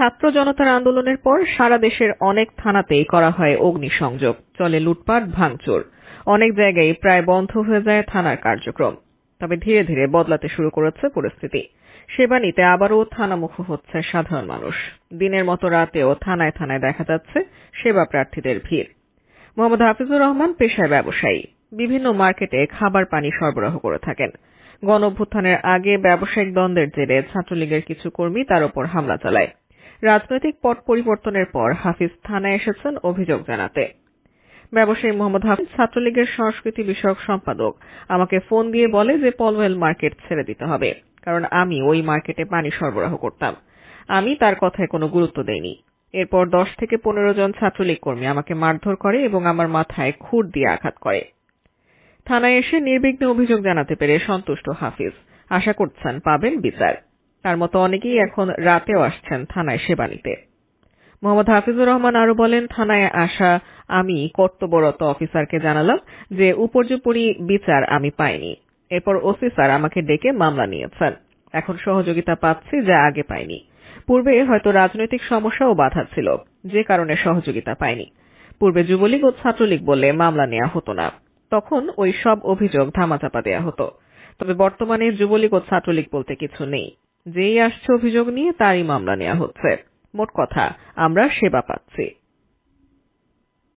ছাত্র জনতার আন্দোলনের পর সারা দেশের অনেক থানাতেই করা হয় অগ্নিসংযোগ। চলে লুটপাট, ভাঙচুর। অনেক জায়গায় প্রায় বন্ধ হয়ে যায় থানার কার্যক্রম। তবে ধীরে ধীরে বদলাতে শুরু করেছে পরিস্থিতি। সেবা নিতে আবারও থানামুখ হচ্ছে সাধারণ মানুষ। দিনের মতো রাতেও থানায় থানায় দেখা যাচ্ছে সেবা প্রার্থীদের ভিড়। মোহাম্মদ হাফিজুর রহমান পেশায় ব্যবসায়ী। বিভিন্ন মার্কেটে খাবার পানি সরবরাহ করে থাকেন। গণ অভ্যুত্থানের আগে ব্যবসায়িক দ্বন্দ্বের জেরে ছাত্রলীগের কিছু কর্মী তার উপর হামলা চালায়। রাজনৈতিক পট পরিবর্তনের পর হাফিজ থানায় এসেছেন অভিযোগ জানাতে। ব্যবসায়ী মোহাম্মদ হাফিজ ছাত্রলীগের সংস্কৃতি বিষয়ক সম্পাদক। আমাকে ফোন দিয়ে বলে যে পলওয়েল মার্কেট ছেড়ে দিতে হবে, কারণ আমি ওই মার্কেটে পানি সরবরাহ করতাম। আমি তার কথায় কোনো গুরুত্ব দেইনি। এরপর দশ থেকে পনেরো জন ছাত্রলীগ কর্মী আমাকে মারধর করে এবং আমার মাথায় খুর দিয়ে আঘাত করে। থানায় এসে নির্বিঘ্নে অভিযোগ জানাতে পেরে সন্তুষ্ট হাফিজ। আশা করছেন পাবেন বিচার। তার মতো অনেকেই এখন রাতেও আসছেন থানায় সেবা নিতে মোহাম্মদ হাফিজুর রহমান আরও বলেন, থানায় আসা আমি কর্তব্যরত অফিসারকে জানালাম যে উপর্যুপরি বিচার আমি পাইনি। এরপর ওসি স্যার আমাকে ডেকে মামলা নিয়েছেন। এখন সহযোগিতা পাচ্ছি যা আগে পাইনি। পূর্বে হয়তো রাজনৈতিক সমস্যা ও বাধা ছিল, যে কারণে সহযোগিতা পাইনি। পূর্বে যুবলীগ ও ছাত্রলীগ বললে মামলা নেওয়া হতো না। তখন ওই সব অভিযোগ ধামাচাপা দেওয়া হতো। তবে বর্তমানে যুবলীগ ও ছাত্রলীগ বলতে কিছু নেই। যেই আসছে অভিযোগ নিয়ে তারই মামলা নেওয়া হচ্ছে। মোট কথা আমরা সেবা পাচ্ছি।